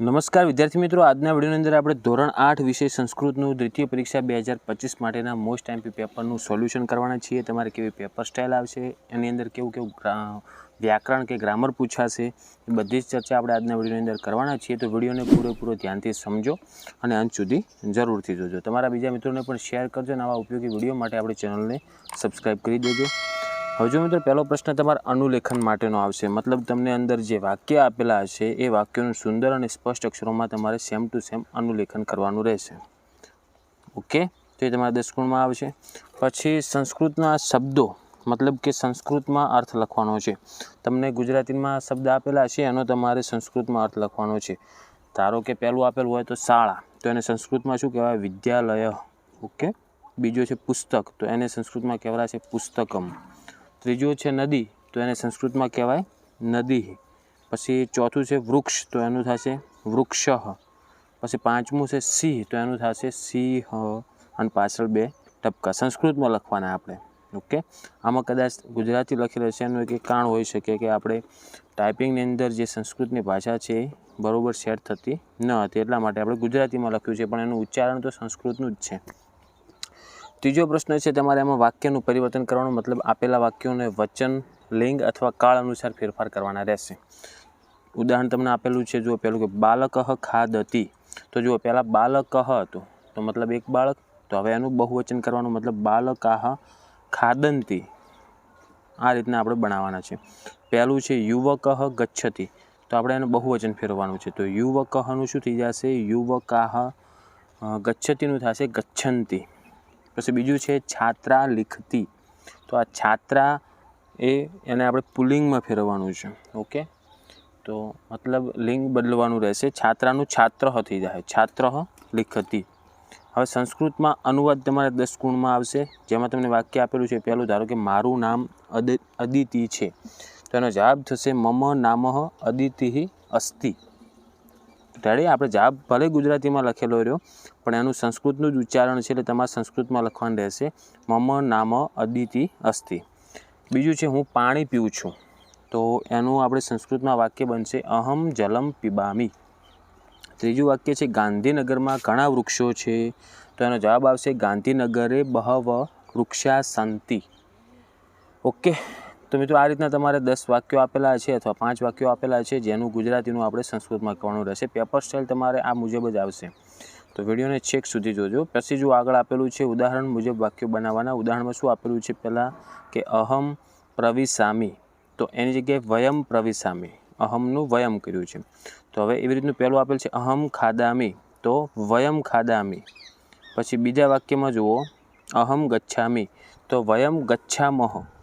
નમસ્કાર, વિદ્યાર્થી મિત્રો. આજના વિડીયોની અંદર આપણે ધોરણ આઠ વિષય સંસ્કૃતનું દ્વિતીય પરીક્ષા બે હજાર પચીસ માટેના મોસ્ટ એમપી પેપરનું સોલ્યુશન કરવાના છીએ. તમારે કેવી પેપર સ્ટાઇલ આવશે, એની અંદર કેવું કેવું વ્યાકરણ કે ગ્રામર પૂછાશે, એ બધી જ ચર્ચા આપણે આજના વિડીયોની અંદર કરવાના છીએ. તો વિડીયોને પૂરેપૂરો ધ્યાનથી સમજો અને અંત સુધી જરૂરથી જોજો. તમારા બીજા મિત્રોને પણ શેર કરજો અને આવા ઉપયોગી વીડિયો માટે આપણે ચેનલને સબસ્ક્રાઈબ કરી દેજો. હવે જો મિત્રો, પહેલો પ્રશ્ન તમારા અનુલેખન માટેનો આવશે. મતલબ તમને અંદર જે વાક્ય આપેલા હશે, એ વાક્યોનું સુંદર અને સ્પષ્ટ અક્ષરોમાં તમારે સેમ ટુ સેમ અનુલેખન કરવાનું રહેશે. ઓકે તો એ તમારા દસ આવશે. પછી સંસ્કૃતના શબ્દો, મતલબ કે સંસ્કૃતમાં અર્થ લખવાનો છે. તમને ગુજરાતીમાં શબ્દ આપેલા છે, એનો તમારે સંસ્કૃતમાં અર્થ લખવાનો છે. ધારો કે પહેલું આપેલું હોય તો શાળા, તો એને સંસ્કૃતમાં શું કહેવાય? વિદ્યાલય. ઓકે બીજો છે પુસ્તક, તો એને સંસ્કૃતમાં કહેવાય છે પુસ્તકમ. ત્રીજો છે નદી, તો એને સંસ્કૃતમાં કહેવાય નદી. પછી ચોથું છે વૃક્ષ, તો એનું થશે વૃક્ષ. પછી પાંચમું છે સિંહ, તો એનું થશે સિંહ. અને પાછળ બે ટપકા. સંસ્કૃતમાં લખવાના આપણે. ઓકે? આમાં કદાચ ગુજરાતી લખેલું છે એનું એક કારણ હોઈ શકે કે આપણે ટાઈપિંગની અંદર જે સંસ્કૃતની ભાષા છે એ બરાબર સેટ થતી ન હતી. એટલા માટે આપણે ગુજરાતીમાં લખ્યું છે, પણ એનું ઉચ્ચારણ તો સંસ્કૃતનું જ છે. ત્રીજો પ્રશ્ન છે, તમારે એમાં વાક્યનું પરિવર્તન કરવાનું મતલબ આપેલા વાક્યોને વચન, લિંગ અથવા કાળ અનુસાર ફેરફાર કરવાના રહેશે. ઉદાહરણ તમને આપેલું છે જો પેલું કે બાલકહ ખાદતી. તો જુઓ પહેલાં બાલકહ હતું, તો મતલબ એક બાળક, તો હવે એનું બહુવચન કરવાનું મતલબ બાલકાહ ખાદંતી. આ રીતના આપણે બનાવવાના છે. પહેલું છે યુવકહ ગચ્છતી. તો આપણે એનું બહુવચન ફેરવવાનું છે, તો યુવકહનું શું થઈ જશે? યુવકાહ ગચ્છતીનું થશે ગચ્છંતી. પછી બીજું છે છાત્રા લિખતી. તો આ છાત્રા એ એને આપણે પુલિંગમાં ફેરવવાનું છે. ઓકે? તો મતલબ લિંગ બદલવાનું રહેશે. છાત્રાનું છાત્ર થઈ જાય. છાત્ર લિખતી. હવે સંસ્કૃતમાં અનુવાદ તમારે દસ ગુણમાં આવશે. જેમાં તમને વાક્ય આપેલું છે પહેલું. ધારો કે મારું નામ અદ, અદિતિ છે. તો એનો જવાબ થશે, મમ નામ અદિતિ અસ્તિ. રેડી આપણે જવાબ ભલે ગુજરાતીમાં લખેલો રહ્યો, પણ એનું સંસ્કૃતનું જ ઉચ્ચારણ છે એટલે તમારે સંસ્કૃતમાં લખવાનું રહેશે. મમ, નામ, અદિતિ, અસ્તિ. બીજું છે, હું પાણી પીઉં છું. તો એનું આપણે સંસ્કૃતમાં વાક્ય બનશે, અહમ જલમ પીબામી. ત્રીજું વાક્ય છે, ગાંધીનગરમાં ઘણા વૃક્ષો છે. તો એનો જવાબ આવશે, ગાંધીનગરે બહવ વૃક્ષા સંતિ ઓકે. તો મિત્રો આ રીતના તમારે દસ વાક્યો આપેલા છે અથવા પાંચ વાક્યો આપેલા છે, જેનું ગુજરાતીનું આપણે સંસ્કૃતમાં કહેવાનું રહેશે. પેપર સ્ટાઇલ તમારે આ મુજબ જ આવશે. તો વિડીયોને છેક સુધી જોજો. પછી જો આગળ આપેલું છે ઉદાહરણ મુજબ વાક્યો બનાવવાના, ઉદાહરણમાં શું આપેલું છે પહેલાં? કે અહમ પ્રવિશામી. તો એની જગ્યાએ વયમ પ્રવિશામી. અહમનું વયમ કર્યું છે. તો હવે એવી રીતનું પહેલું આપેલ છે અહમ ખાદામી. તો વયમ ખાદામી. પછી બીજા વાક્યમાં જુઓ. અહમ ગચ્છામી. તો વયમ ગચ્છામહ.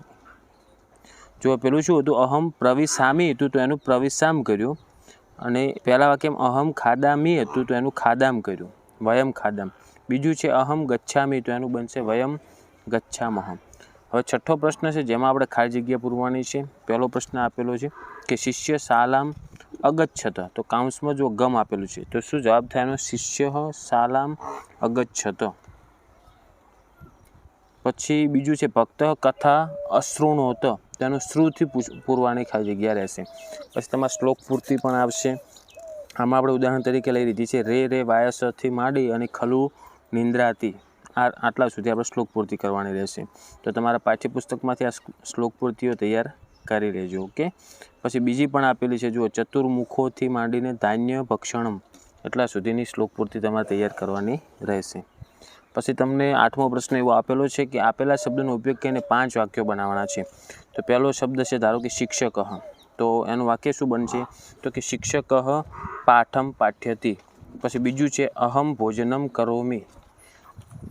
જો પેલું શું હતું? અહમ પ્રવિશામી હતું તો એનું પ્રવિશામ કર્યું. અને પહેલા વાક્યમાં અહમ ખાદામી હતું તો એનું ખાદામ કર્યું. વયમ ખાદામ. બીજું છે અહમ ગચ્છામી તો એનું બનશે વયમ ગચ્છામહમ. હવે છઠ્ઠો પ્રશ્ન છે, જેમાં આપણે ખાલી જગ્યા પૂરવાની છે. પહેલો પ્રશ્ન આપેલો છે કે શિષ્ય શાલામ અગચ્છત. તો કાઉન્સમાં જો ગમ આપેલું છે. તો શું જવાબ થાય એનો? શિષ્ય શાલામ અગચ્છત. પછી બીજું છે, ભક્ત કથા અશ્રુણોત. તેનું શ્રુથી પૂરવાની ખાલી જગ્યા રહેશે. પછી તમારા શ્લોક પૂર્તિ પણ આવશે. આમાં આપણે ઉદાહરણ તરીકે લઈ લીધી છે, રે રે, વાયસથી માંડી અને ખલુ નિંદ્રાતી. આ, આટલા સુધી આપણે શ્લોક પૂર્તિ કરવાની રહેશે. તો તમારા પાઠ્યપુસ્તકમાંથી આ શ્લો- શ્લોક પૂર્તિઓ તૈયાર કરી લેજો, ઓકે? પછી બીજી પણ આપેલી છે, જુઓ, ચતુર્મુખોથી માંડીને ધાન્ય ભક્ષણમ. એટલા સુધીની શ્લોક પૂર્તિ તમારે તૈયાર કરવાની રહેશે. પછી તમને આઠમો પ્રશ્ન એવો આપેલો છે કે, આપેલા શબ્દનો ઉપયોગ કરીને પાંચ વાક્યો બનાવવાના છે. તો પહેલો શબ્દ છે ધારો કે શિક્ષક તો એનું વાક્ય શું બનશે? તો કે શિક્ષક પાઠમ પાઠ્યતી. પછી બીજું છે અહમ ભોજનમ કરોમી.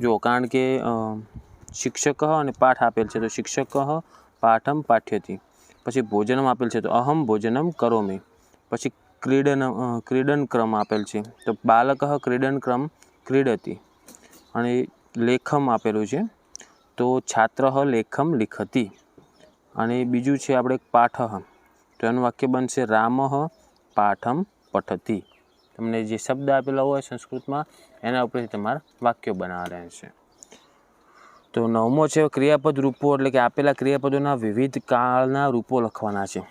જો કારણ કે શિક્ષક અને પાઠ આપેલ છે. તો શિક્ષક પાઠમ પાઠ્યતી. પછી ભોજનમ આપેલ છે. તો અહમ ભોજનમ કરોમી. પછી ક્રીડન ક્રીડન ક્રમ આપેલ છે. તો બાલક ક્રીડન ક્રમ ક્રીડતી. અને લેખમ આપેલું છે. તો છાત્ર લેખમ લિખતી. અને બીજું છે આપણે પાઠ તો એનું વાક્ય બનશે રામ પાઠમ પઠતી. તમને જે શબ્દ આપેલા હોય સંસ્કૃતમાં, એના ઉપરથી તમારે વાક્યો બનાવવા રહેશે. તો નવમો છે ક્રિયાપદ રૂપો, એટલે કે આપેલા ક્રિયાપદોના વિવિધ કાળના રૂપો લખવાના છે.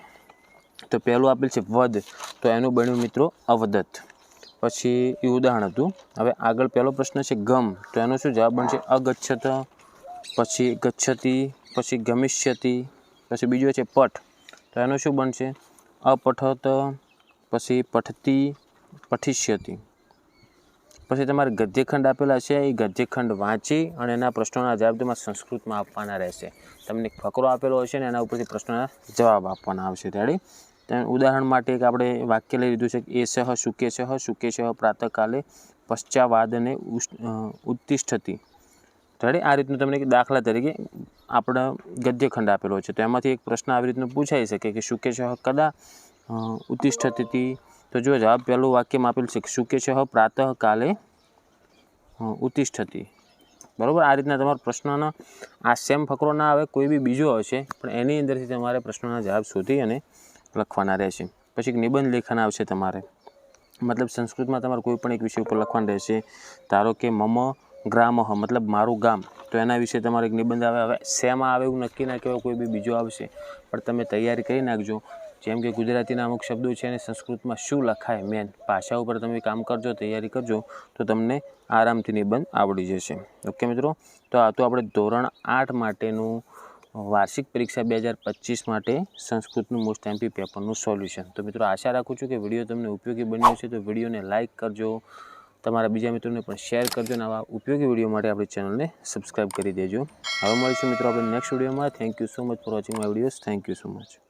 તો પહેલું આપેલ છે વધ તો એનું બન્યું મિત્રો અવદત પછી એ ઉદાહરણ હતું. હવે આગળ પહેલો પ્રશ્ન છે ગમ, તો એનો શું જવાબ બનશે અગચ્છત. પછી ગચ્છતી, પછી ગમિષ્યતિ પછી બીજો છે પઠ. તો એનું શું બનશે? અપઠત, પછી પઠતી, પઠિષ્યતી. પછી તમારે ગદ્યખંડ આપેલા છે, એ ગદ્યખંડ વાંચી અને એના પ્રશ્નોના જવાબ તમારે સંસ્કૃતમાં આપવાના રહેશે. તમને એક ફકરો આપેલો હશે ને એના ઉપરથી પ્રશ્નોના જવાબ આપવાના આવશે. ત્યારે ઉદાહરણ માટે એક આપણે વાક્ય લઈ લીધું છે એ સહ સુકે સહ સુકે સહ પ્રાતકાલે પશ્ચાવાદને ઉત્તિષ્ઠતી. રેડી આ રીતનું તમને દાખલા તરીકે આપણે ગદ્યખંડ આપેલો છે. તો એમાંથી એક પ્રશ્ન આવી રીતનું પૂછાઈ શકે કે શુકેશ કદા? ઉત્તિષ્ઠતી તો જો જવાબ પહેલું વાક્યમાં આપેલું છે કે શુકેશ પ્રાતઃ કાલે ઉત્તિષ્ઠતી. બરાબર? આ રીતના તમારા પ્રશ્નના આ સેમ ફકરો ના આવે, કોઈ બી બીજો હશે, પણ એની અંદરથી તમારે પ્રશ્નોના જવાબ શોધી અને લખવાના રહેશે. પછી એક નિબંધ લેખન આવશે તમારે. મતલબ સંસ્કૃતમાં તમારે કોઈ પણ એક વિષય ઉપર લખવાનું રહેશે. ધારો કે મમ, ગ્રામ, મતલબ મારું ગામ. તો એના વિશે તમારે એક નિબંધ આવે. હવે શેમાં આવે એવું નક્કી ના કહેવાય, કોઈ બી બીજો આવશે. પણ તમે તૈયારી કરી નાખજો. જેમ કે ગુજરાતીના અમુક શબ્દો છે અને સંસ્કૃતમાં શું લખાય મેન ભાષા ઉપર તમે કામ કરજો, તૈયારી કરજો, તો તમને આરામથી નિબંધ આવડી જશે. ઓકે મિત્રો, તો આ તો આપણે ધોરણ આઠ માટેનું વાર્ષિક પરીક્ષા બે હજાર પચીસ માટે સંસ્કૃતનું મોસ્ટ એમપી પેપરનું સોલ્યુશન તો મિત્રો, આશા રાખું છું કે વીડિયો તમને ઉપયોગી બન્યો છે તો વિડીયોને લાઇક કરજો. તમારા બીજા મિત્રોને પણ શેર કરજો અને આવા ઉપયોગી વીડિયો માટે આપણી ચેનલને સબસ્ક્રાઈબ કરી દેજો. હવે મળીશું મિત્રો આપણે નેક્સ્ટ વિડીયોમાં thank you so much for watching my videos thank you so much